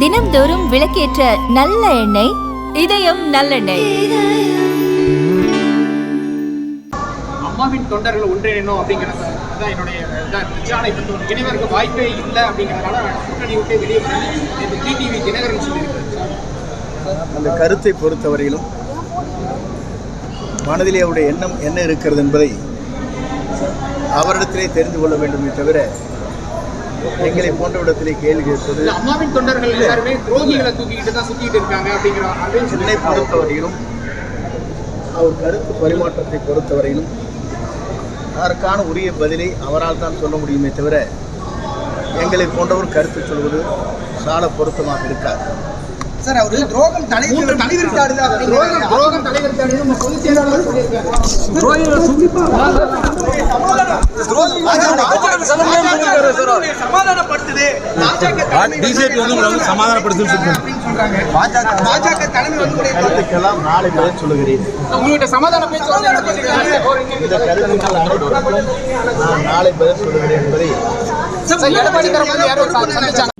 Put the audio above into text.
தினம்தோறும் விளக்கேற்ற நல்ல எண்ணெய் இதயம் நல்லெண்ணெய். அம்மாவின் தொண்டர்கள் ஒன்றிணைணும் அப்படிங்கிறது. தான் என்னுடைய இதான் இருந்துச்சு ஆனால் இப்போ இணைவருக்கு வாய்ப்பே இல்லை அப்படிங்கிறதுனால கூட்டணி விட்டு வெளியே வந்து இந்த டிடிவி தினகரன் சொல்லியிருக்காரு அந்த கருத்தை பொறுத்தவரையிலும் மனதிலே அவருடைய எண்ணம் என்ன இருக்கிறது என்பதை அவரிடத்திலே தெரிந்து கொள்ள வேண்டுமே தவிர எங்களை போன்றவிடத்திலே கேள்வி கேட்பது அம்மாவின் தொண்டர்கள் எல்லாருமே துரோகிகளை தூக்கிக்கிட்டு தான் சுற்றிட்டு இருக்காங்க அப்படிங்கிற என்னை பொறுத்தவரையிலும் அவர் கருத்து பரிமாற்றத்தை பொறுத்தவரையிலும் அதற்கான உரிய பதிலை அவரால் தான் சொல்ல முடியுமே தவிர எங்களை போன்றவர் கருத்து சொல்வது சால பொருத்தமாக இருக்காது சார் அவரு துரோகம் தலைவர் துரோகம் துரோகம் தலைவர் சமாதானப்படுத்துது. பிஜேபி வந்து உங்களை வந்து சமாதானப்படுத்துன்னு சொல்றாங்க அப்படின்னு சொல்றாங்க. பாஜக. தலைமை வந்து உடைய கருத்துக்கெல்லாம் நாளை பதில் சொல்லுகிறேன் உங்கள்கிட்ட சமாதான பேச்சு வந்து என்ன சொல்லியிருக்காங்க? இந்த கருத்துக்கள் அனைத்திற்கும் நான் நாளை பதில் சொல்லுகிறேன் என்பதை சார், எடப்பாடி தரப்பு யாரும் சந்திச்சாங்க.